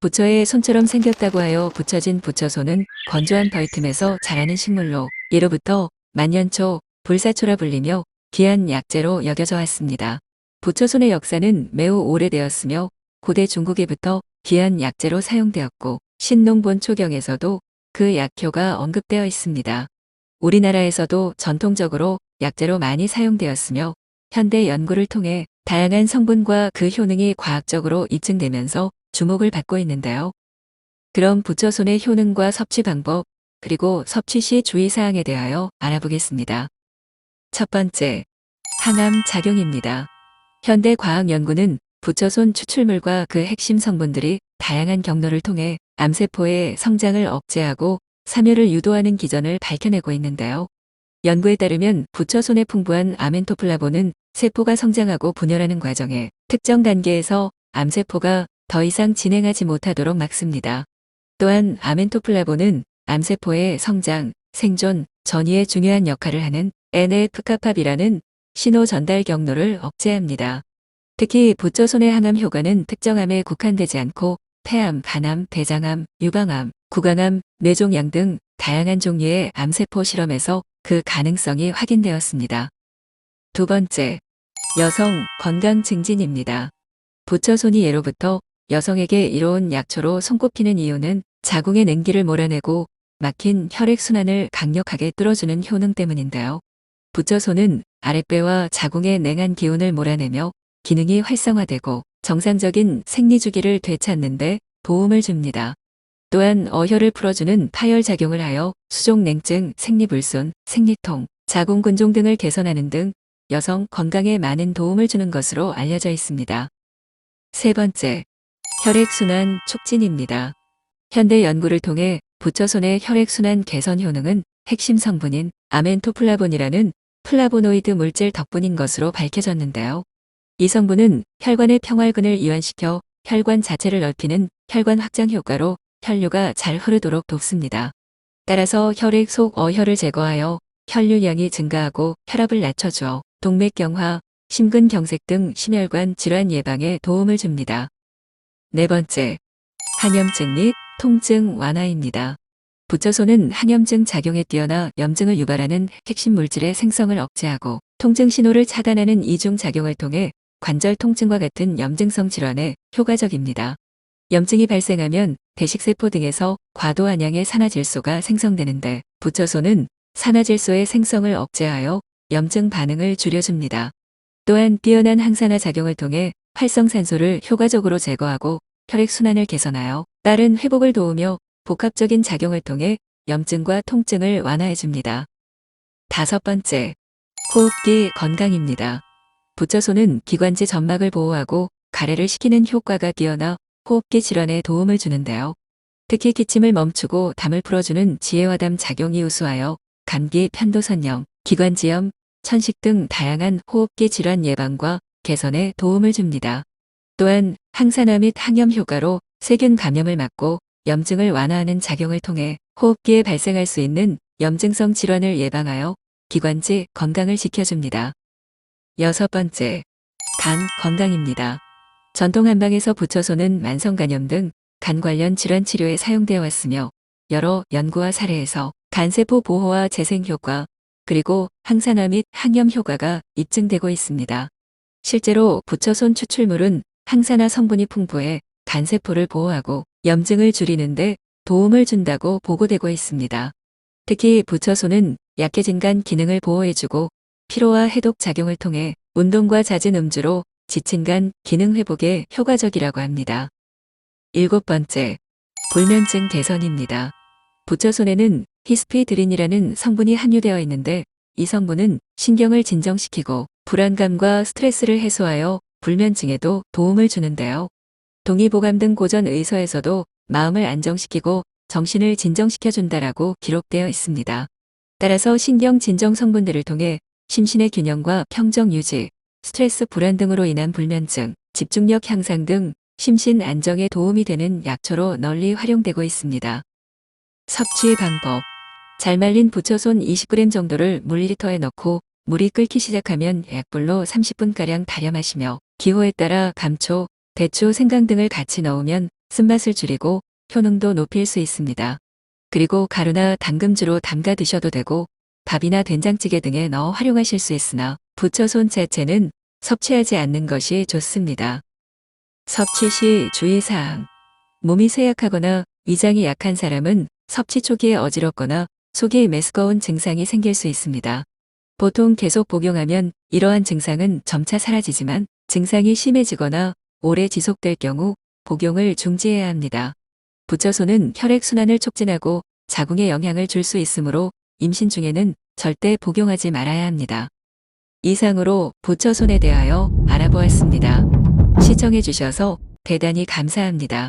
부처의 손처럼 생겼다고 하여 붙여진 부처손은 건조한 벌틈에서 자라는 식물로 예로부터 만년초, 불사초라 불리며 귀한 약재로 여겨져 왔습니다. 부처손의 역사는 매우 오래되었으며 고대 중국에부터 귀한 약재로 사용되었고 신농본 초경에서도 그 약효가 언급되어 있습니다. 우리나라에서도 전통적으로 약재로 많이 사용되었으며 현대 연구를 통해 다양한 성분과 그 효능이 과학적으로 입증되면서 주목을 받고 있는데요. 그럼 부처손의 효능과 섭취 방법, 그리고 섭취 시 주의사항에 대하여 알아보겠습니다. 첫 번째, 항암 작용입니다. 현대 과학 연구는 부처손 추출물과 그 핵심 성분들이 다양한 경로를 통해 암세포의 성장을 억제하고 사멸을 유도하는 기전을 밝혀내고 있는데요. 연구에 따르면 부처손에 풍부한 아멘토플라본은 세포가 성장하고 분열하는 과정에 특정 단계에서 암세포가 더 이상 진행하지 못하도록 막습니다. 또한 아멘토플라본은 암세포의 성장, 생존, 전이에 중요한 역할을 하는 NF-카팝이라는 신호 전달 경로를 억제합니다. 특히 부처손의 항암 효과는 특정암에 국한되지 않고 폐암, 간암, 대장암, 유방암, 구강암, 뇌종양 등 다양한 종류의 암세포 실험에서 그 가능성이 확인되었습니다. 두 번째, 여성 건강 증진입니다. 부처손이 예로부터 여성에게 이로운 약초로 손꼽히는 이유는 자궁의 냉기를 몰아내고 막힌 혈액순환을 강력하게 뚫어주는 효능 때문인데요. 부처손은 아랫배와 자궁의 냉한 기운을 몰아내며 기능이 활성화되고 정상적인 생리주기를 되찾는데 도움을 줍니다. 또한 어혈을 풀어주는 파열작용을 하여 수족냉증, 생리불순, 생리통, 자궁근종 등을 개선하는 등 여성 건강에 많은 도움을 주는 것으로 알려져 있습니다. 세 번째, 혈액순환 촉진입니다. 현대 연구를 통해 부처손의 혈액순환 개선 효능은 핵심 성분인 아멘토플라본이라는 플라보노이드 물질 덕분인 것으로 밝혀졌는데요. 이 성분은 혈관의 평활근을 이완시켜 혈관 자체를 넓히는 혈관 확장 효과로 혈류가 잘 흐르도록 돕습니다. 따라서 혈액 속 어혈을 제거하여 혈류량이 증가하고 혈압을 낮춰주어 동맥경화, 심근경색 등 심혈관 질환 예방에 도움을 줍니다. 네 번째, 항염증 및 통증 완화입니다. 부처손은 항염증 작용에 뛰어나 염증을 유발하는 핵심 물질의 생성을 억제하고 통증 신호를 차단하는 이중 작용을 통해 관절 통증과 같은 염증성 질환에 효과적입니다. 염증이 발생하면 대식세포 등에서 과도한 양의 산화질소가 생성되는데 부처손은 산화질소의 생성을 억제하여 염증 반응을 줄여줍니다. 또한 뛰어난 항산화 작용을 통해 활성산소를 효과적으로 제거하고 혈액순환을 개선하여 빠른 회복을 도우며 복합적인 작용을 통해 염증과 통증을 완화해줍니다. 다섯 번째, 호흡기 건강입니다. 부처손은 기관지 점막을 보호하고 가래를 식히는 효과가 뛰어나 호흡기 질환에 도움을 주는데요. 특히 기침을 멈추고 담을 풀어주는 지혜화담 작용이 우수하여 감기, 편도선염, 기관지염, 천식 등 다양한 호흡기 질환 예방과 개선에 도움을 줍니다. 또한 항산화 및 항염 효과로 세균 감염을 막고 염증을 완화하는 작용을 통해 호흡기에 발생할 수 있는 염증성 질환을 예방하여 기관지 건강을 지켜줍니다. 여섯 번째, 간 건강입니다. 전통 한방에서 부처손은 만성간염 등 간 관련 질환 치료에 사용되어 왔으며 여러 연구와 사례에서 간세포 보호와 재생 효과, 그리고 항산화 및 항염 효과가 입증되고 있습니다. 실제로 부처손 추출물은 항산화 성분이 풍부해 간세포를 보호하고 염증을 줄이는데 도움을 준다고 보고되고 있습니다. 특히 부처손은 약해진 간 기능을 보호해주고 피로와 해독 작용을 통해 운동과 잦은 음주로 지친 간 기능 회복에 효과적이라고 합니다. 일곱 번째, 불면증 개선입니다. 부처손에는 히스피드린이라는 성분이 함유되어 있는데 이 성분은 신경을 진정시키고 불안감과 스트레스를 해소하여 불면증에도 도움을 주는데요. 동의보감 등 고전 의서에서도 마음을 안정시키고 정신을 진정시켜준다라고 기록되어 있습니다. 따라서 신경 진정 성분들을 통해 심신의 균형과 평정 유지, 스트레스 불안 등으로 인한 불면증, 집중력 향상 등 심신 안정에 도움이 되는 약초로 널리 활용되고 있습니다. 섭취 방법 잘 말린 부처손 20g 정도를 물리터에 넣고 물이 끓기 시작하면 약불로 30분가량 달여 마시며 기호에 따라 감초, 대추, 생강 등을 같이 넣으면 쓴맛을 줄이고 효능도 높일 수 있습니다. 그리고 가루나 당금주로 담가 드셔도 되고 밥이나 된장찌개 등에 넣어 활용하실 수 있으나 부처손 자체는 섭취하지 않는 것이 좋습니다. 섭취 시 주의사항. 몸이 쇠약하거나 위장이 약한 사람은 섭취 초기에 어지럽거나 속이 메스꺼운 증상이 생길 수 있습니다. 보통 계속 복용하면 이러한 증상은 점차 사라지지만 증상이 심해지거나 오래 지속될 경우 복용을 중지해야 합니다. 부처손은 혈액순환을 촉진하고 자궁에 영향을 줄 수 있으므로 임신 중에는 절대 복용하지 말아야 합니다. 이상으로 부처손에 대하여 알아보았습니다. 시청해 주셔서 대단히 감사합니다.